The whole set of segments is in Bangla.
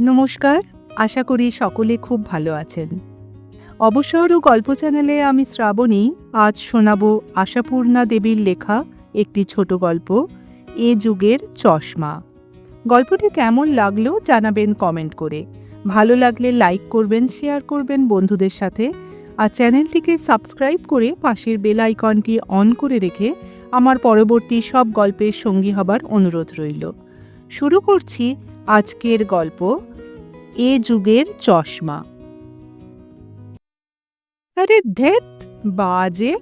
নমস্কার, আশা করি সকলে খুব ভালো আছেন। অবসর ও গল্প চ্যানেলে আমি শ্রাবণী, আজ শোনাব আশাপূর্ণা দেবীর লেখা একটি ছোট গল্প, এ যুগের চশমা। গল্পটি কেমন লাগল জানাবেন কমেন্ট করে। ভালো লাগলে লাইক করবেন, শেয়ার করবেন বন্ধুদের সাথে, আর চ্যানেলটিকে সাবস্ক্রাইব করে পাশের বেল আইকনটি অন করে রেখে আমার পরবর্তী সব গল্পের সঙ্গী হবার অনুরোধ রইল। শুরু করছি আজকের গল্প, এ যুগের চশমা। আরে ধেত বাজে।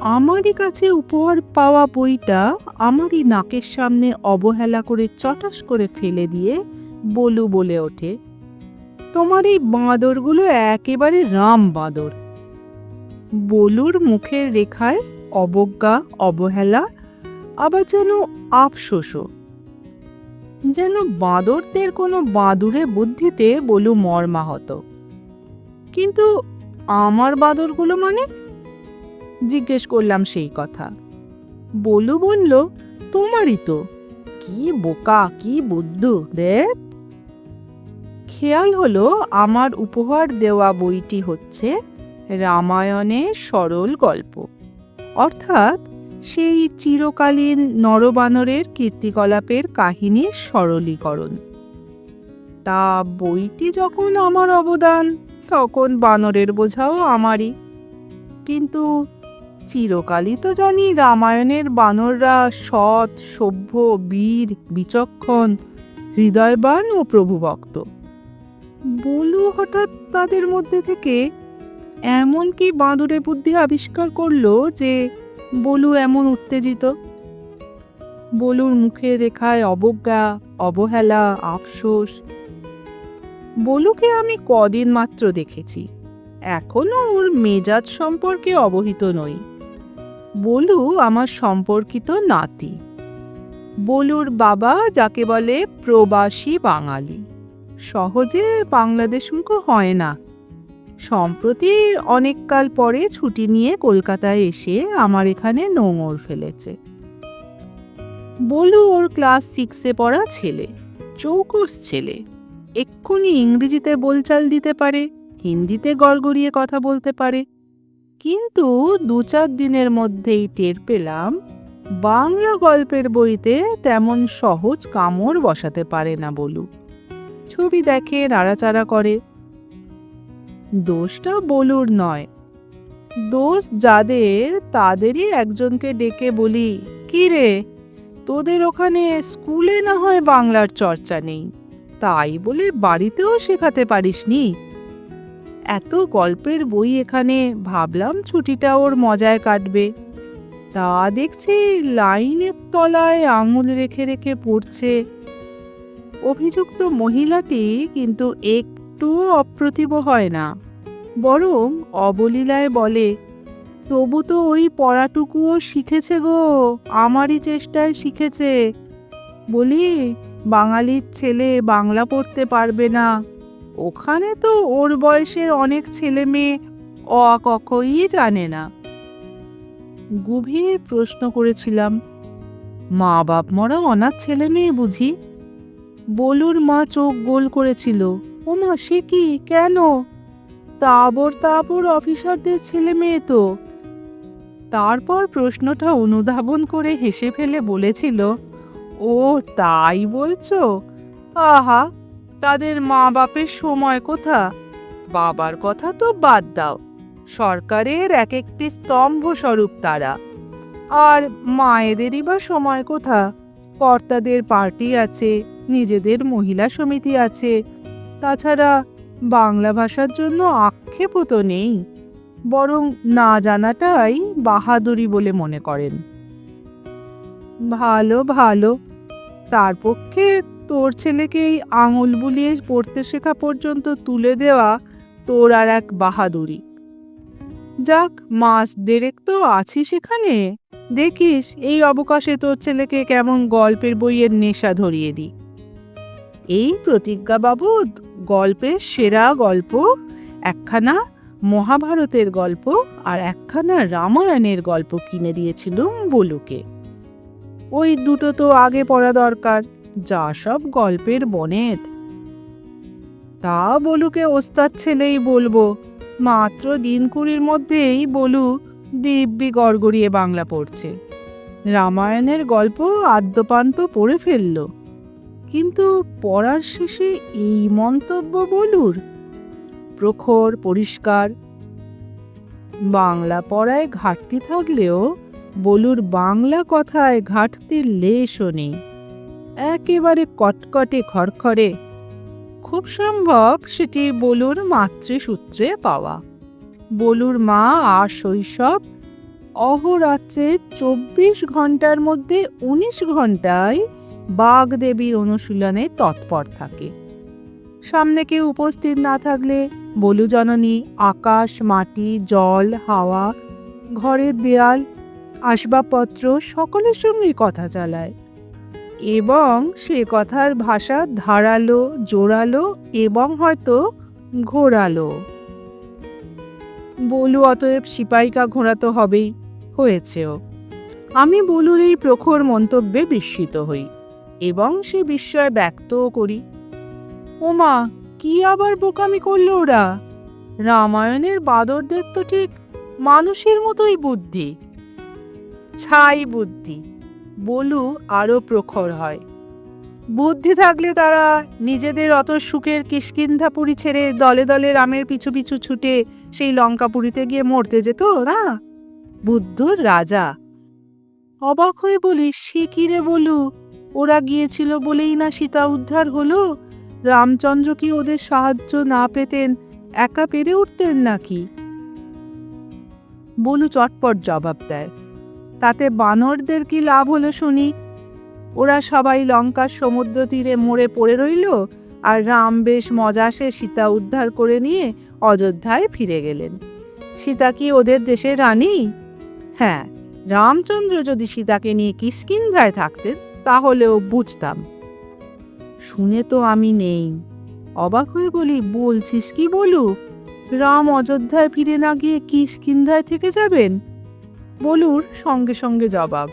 আমারই কাছে উপহার পাওয়া বইটা আমারই নাকের সামনে অবহেলা করে চটাস করে ফেলে দিয়ে বলু বলে ওঠে। তোমার এই বাঁদরগুলো একেবারে রাম বাঁদর। বলুর মুখের রেখায় অবজ্ঞা, অবহেলা আবার যেন আফসোসও। যেন বাঁদরদের কোনো বাঁদুরে বুদ্ধিতে বলু মর্মাহত। কিন্তু আমার বাঁদরগুলো মানে? জিজ্ঞেস করলাম সেই কথা। বলু বলল, তোমারই তো। কি বোকা, কি বুদ্ধ দেখ খেয়াল হলো, আমার উপহার দেওয়া বইটি হচ্ছে রামায়ণের সরল গল্প। অর্থাৎ সেই চিরকালীন নরবানরের কীর্তিকলাপের কাহিনীর সরলীকরণ। তা বইটি যখন আমার অবদান, তখন বানরের বোঝাও আমারই। কিন্তু চিরকালই তো জানি রামায়ণের বানররা সৎ, সভ্য, বীর, বিচক্ষণ, হৃদয়বান ও প্রভুভক্ত। বলু হঠাৎ তাদের মধ্যে থেকে এমন কি বাঁদরে বুদ্ধি আবিষ্কার করল যে বলু এমন উত্তেজিত। বলুর মুখে রেখায় অবজ্ঞা, অবহেলা, আফসোস। বলুকে আমি কদিন মাত্র দেখেছি। এখনও ওর মেজাজ সম্পর্কে অবহিত নই। বলু আমার সম্পর্কিত নাতি। বলুর বাবা যাকে বলে প্রবাসী বাঙালি। সহজে বাংলাদেশ মুখো হয় না। সম্প্রতি অনেককাল পরে ছুটি নিয়ে কলকাতায় এসে আমার এখানে নোঙর ফেলেছে। বলু ওর ক্লাস সিক্সে পড়া ছেলে, চৌকস ছেলে। এক্ষুনি ইংরেজিতে বলচাল দিতে পারে, হিন্দিতে গড়গড়িয়ে কথা বলতে পারে। কিন্তু দু চার দিনের মধ্যেই টের পেলাম, বাংলা গল্পের বইতে তেমন সহজ কামড় বসাতে পারে না বলু। ছবি দেখে নাড়াচাড়া করে দোষটা বলুর নয়। দোষ যাদের, তাদেরই একজনকে ডেকে বলি কি রে তোদের ওখানে স্কুলে না হয় বাংলার চর্চা নেই? তাই বলে বাড়িতেও শেখাতে পারিসনি এত গল্পের বই এখানে, ভাবলাম ছুটিটা ওর মজায় কাটবে। তা দেখছি লাইনের তলায় আঙুল রেখে রেখে পড়ছে। অভিযুক্ত মহিলাটি কিন্তু একটুও অপ্রতিভ হয় না। বরং অবলীলায় বলে, তবু তো ওই পড়াটুকুও শিখেছে গো, আমারই চেষ্টায় শিখেছে। বলি, বাঙালির ছেলে বাংলা পড়তে পারবে না। ওখানে তো ওর বয়সের অনেক ছেলে মেয়ে অ আ ক খই জানে না। গভীর প্রশ্ন করেছিলাম মা বাপ মরা অনাথ ছেলে মেয়ে বুঝি? বলুর মা চোখ গোল করেছিল, ও মা, সে কি? কেন? তাবর তাবর অফিসারদের ছেলে মেয়ে তো। তারপর প্রশ্নটা অনুধাবন করে হেসে ফেলে বলেছিল, ও, তাই বলছো? আহা, তাদের মা বাপের সময় কোথা। বাবার কথা তো বাদ দাও। সরকারের এক একটি স্তম্ভ স্বরূপ তারা। আর মায়েদেরই বা সময় কোথা। কর্তাদের পার্টি আছে, নিজেদের মহিলা সমিতি আছে। তাছাড়া বাংলা ভাষার জন্য আক্ষেপও তো নেই, বরং না জানাটাই বাহাদুরি বলে মনে করেন। ভালো ভালো। তার পক্ষে তোর ছেলেকে এই আঙুল বুলিয়ে পড়তে শেখা পর্যন্ত তুলে দেওয়া তোর আর এক বাহাদুরি। যাক, মাস দেড়েক তো আছি সেখানে দেখিস এই অবকাশে তোর ছেলেকে কেমন গল্পের বইয়ের নেশা ধরিয়ে দি এই প্রতিজ্ঞা বাবদ গল্পের সেরা গল্প, একখানা মহাভারতের গল্প আর একখানা রামায়ণের গল্প কিনে দিয়েছিলুম বলুকে। ওই দুটো তো আগে পড়া দরকার, যা সব গল্পের বনেট তা বলুকে ওস্তাদ ছেলেই বলব, মাত্র দিন কুড়ির মধ্যেই বলু দিব্যি গড়গড়িয়ে বাংলা পড়ছে। রামায়ণের গল্প আদ্যপান্ত পড়ে ফেলল। কিন্তু পড়ার শেষে এই মন্তব্য বলুর? প্রখর, পরিষ্কার। বাংলা পড়ায় ঘাটতি থাকলেও বলুর বাংলা কথায় ঘাটতির লেশও নেই। একেবারে কটকটে খড়খড়ে। খুব সম্ভব সেটি বলুর মাতৃসূত্রে পাওয়া। বলুর মা আর শৈশব অহরাত্রে চব্বিশ ঘণ্টার মধ্যে উনিশ ঘন্টায় বাগদেবীর অনুশীলনে তৎপর থাকে। সামনে কেউ উপস্থিত না থাকলে বলু জননী আকাশ, মাটি, জল, হাওয়া, ঘরের দেয়াল, আসবাবপত্র সকলের সঙ্গে কথা চালায়। এবং সে কথার ভাষা ধারালো, জোরালো এবং হয়তো ঘোরালো। বলু অতএব সিপাইকা ঘোরাতে হবেই, হয়েছেও। আমি বলুর এই প্রখর মন্তব্যে বিস্মিত হই। এবং সে বিস্ময় ব্যক্তও করি। ওমা, কি আবার বোকামি করল ওরা? রামায়ণের বাদরদের তো ঠিক মানুষের মতোই বুদ্ধি। ছাই বুদ্ধি, বলু আরও প্রখর হয়। বুদ্ধি থাকলে তারা নিজেদের অত সুখের কিষ্কিন্ধাপুরি ছেড়ে দলে দলে রামের পিছু পিছু ছুটে সেই লঙ্কাপুরীতে গিয়ে মরতে যেত, না? বুদ্ধর রাজা। অবাক হয়ে বলি, সে কি রে বলু? ওরা গিয়েছিল বলেই না সীতা উদ্ধার হলো? রামচন্দ্র কি ওদের সাহায্য না পেতেন, একা পেরে উঠতেন নাকি? বলু চটপট জবাব দেয়। তাতে বানরদের কি লাভ হলো শুনি? ওরা সবাই লঙ্কার সমুদ্র তীরে মরে পড়ে রইল, আর রাম বেশ মজাসে সীতা উদ্ধার করে নিয়ে অযোধ্যায় ফিরে গেলেন। সীতা কি ওদের দেশের রানী? হ্যাঁ রামচন্দ্র যদি সীতাকে নিয়ে কিষ্কিন্ধায় থাকতেন তাহলেও বুঝতাম। শুনে তো আমি নেই। অবাক হয়ে বলি, বলছিস কি বলু? রাম অযোধ্যায় ফিরে না গিয়ে কিষ্কিন্ধায় থেকে যাবেন? বলুর সঙ্গে সঙ্গে জবাব,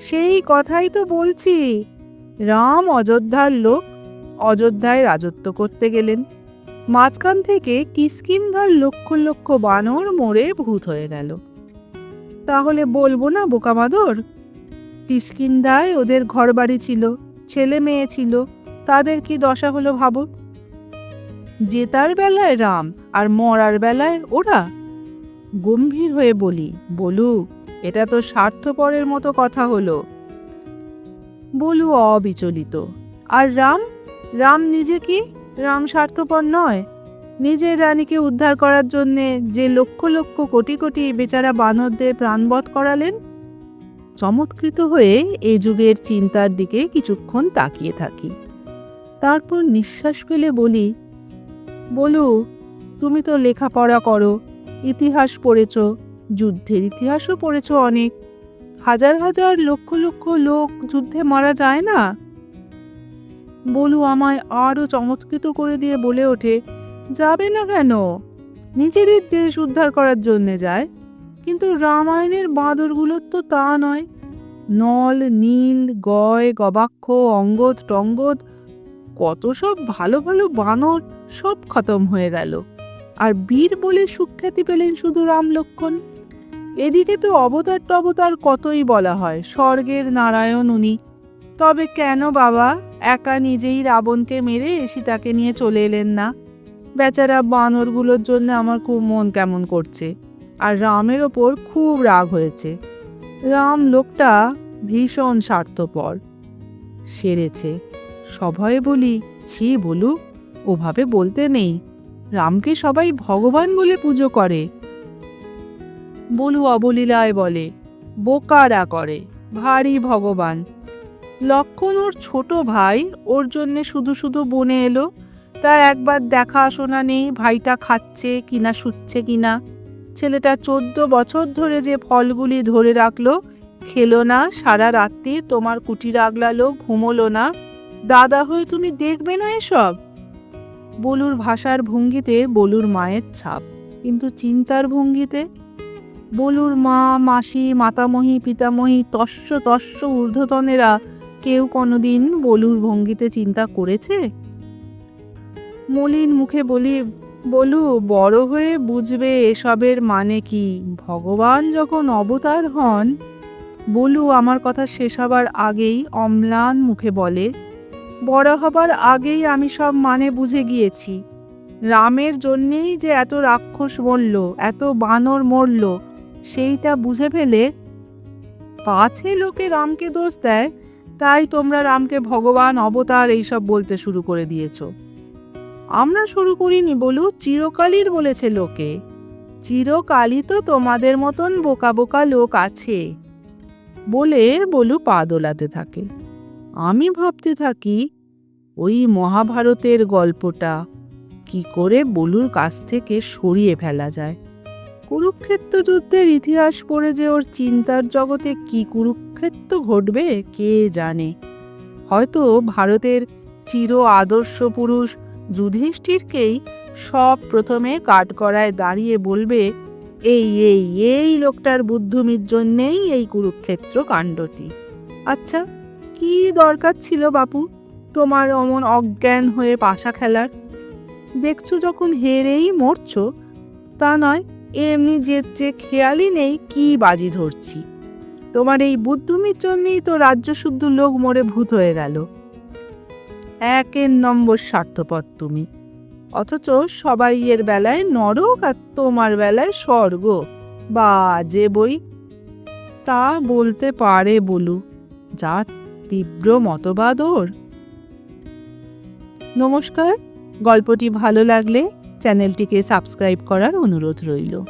সেই কথাই তো বলছি। রাম অযোধ্যার লোক অযোধ্যায় রাজত্ব করতে গেলেন। মাঝখান থেকে কিষ্কিন্ধার লক্ষ লক্ষ বানর মরে ভূত হয়ে গেল। তাহলে বলব না বোকামাদর? কিষ্কিন্ধায় ওদের ঘরবাড়ি ছিল, ছেলে মেয়ে ছিল, তাদের কি দশা হলো ভাবো? জেতার বেলায় রাম আর মরার বেলায় ওরা? গম্ভীর হয়ে বলি, বলু, এটা তো স্বার্থপরের মতো কথা হলো। বলু অবিচলিত, আর রাম? রাম নিজে কি? রাম স্বার্থপর নয়। নিজের রানীকে উদ্ধার করার জন্যে যে লক্ষ লক্ষ কোটি কোটি বেচারা বানরদের প্রাণবধ করালেন চমৎকৃত হয়ে এ যুগের চিন্তার দিকে কিছুক্ষণ তাকিয়ে থাকি। তারপর নিঃশ্বাস ফেলে বলি, বলু, তুমি তো লেখাপড়া করো, ইতিহাস পড়েছ, যুদ্ধের ইতিহাসও পড়েছ অনেক। হাজার হাজার লক্ষ লক্ষ লোক যুদ্ধে মারা যায় না? বলু আমায় আরও চমৎকৃত করে দিয়ে বলে ওঠে, যাবে না কেন? নিজেদের দেশ উদ্ধার করার জন্যে যায়। কিন্তু রামায়ণের বাঁদরগুলোর তো তা নয়। নল, নীল, গয়, গবাক্ষ, অঙ্গদ, টঙ্গদ, কত সব ভালো ভালো বানর সব খতম হয়ে গেল। আর বীর বলে সুখ্যাতি পেলেন শুধু রাম লক্ষণ। এদিকে তো অবতার টবতার কতই বলা হয়, স্বর্গের নারায়ণ উনি। তবে কেন বাবা, একা নিজেই রাবণকে মেরে সীতাকে নিয়ে চলে এলেন না? বেচারা বানরগুলোর জন্য আমার খুব মন কেমন করছে। আর রামের ওপর খুব রাগ হয়েছে। রাম লোকটা ভীষণ স্বার্থপর। সেরেছে। সভয়ে বলি, ছি বলু, ওভাবে বলতে নেই। রামকে সবাই ভগবান বলে পুজো করে। বলু অবলীলায় বলে, বোকারা করে, ভারী ভগবান। লক্ষণ ওর ছোট ভাই, ওর জন্যে শুধু শুধু বনে এলো। তা একবার দেখা শোনা নেই, ভাইটা খাচ্ছে কিনা, শুচ্ছে কিনা। ছেলেটা চোদ্দ বছর ধরে যে ফলগুলি ধরে রাখল, খেলো না, সারা রাত্রি তোমার কুটি আগলালো, ঘুমোলো না। দাদা হয়ে তুমি দেখবে না এসব? বলুর ভাষার ভঙ্গিতে বলুর মায়ের ছাপ, কিন্তু চিন্তার ভঙ্গিতে? বলুর মা, মাসি, মাতামহী, পিতামহী, তস্য তস্য ঊর্ধ্বতনেরা কেউ কোনোদিন বলুর ভঙ্গিতে চিন্তা করেছে? মলিন মুখে বলি বলু, বড় হয়ে বুঝবে এসবের মানে কি? ভগবান যখন অবতার হন, বলু আমার কথা শেষ হবার আগেই অম্লান মুখে বলে, বড় হবার আগেই আমি সব মানে বুঝে গিয়েছি। রামের জন্যেই যে এত রাক্ষস মরল, এত বানর মরল, সেইটা বুঝে ফেলে পাছে লোকে রামকে দোষ দেয়, তাই তোমরা রামকে ভগবান, অবতার এইসব বলতে শুরু করে দিয়েছ। আমরা শুরু করিনি বলু চিরকালীর বলেছে লোকে। চিরকালই তো তোমাদের মতন বোকা বোকা লোক আছে, বলে বলু পা দোলাতে থাকে। আমি ভাবতে থাকি, ওই মহাভারতের গল্পটা কি করে বলুর কাছ থেকে সরিয়ে ফেলা যায়। কুরুক্ষেত্র যুদ্ধের ইতিহাস পড়ে যে ওর চিন্তার জগতে কি কুরুক্ষেত্র ঘটবে, কে জানে? হয়তো ভারতের চির আদর্শ পুরুষ যুধিষ্ঠিরকেই সব প্রথমে কাঠগড়ায় দাঁড়িয়ে বলবে, এই এই এই লোকটার বুদ্ধমির জন্যেই এই কুরুক্ষেত্র কাণ্ডটি। আচ্ছা কি দরকার ছিল বাপু? তোমার অমন অজ্ঞান হয়ে পাশা খেলার? দেখছ যখন হেরেই মরছ? তা নয়, এমনি যে যে খেয়ালই নেই, কি বাজি ধরছি? তোমার এই বুদ্ধমির জন্যেই তো রাজ্য শুদ্ধ লোক মরে ভূত হয়ে গেল। একের নম্বর স্বার্থপর তুমি। অথচ সবাই এর বেলায় নরক আর তোমার বেলায় স্বর্গ। বা যে বই। তা বলতে পারে বলু, যা তীব্র মতবাদ ওর। নমস্কার, গল্পটি ভালো লাগলে চ্যানেলটিকে সাবস্ক্রাইব করার অনুরোধ রইল।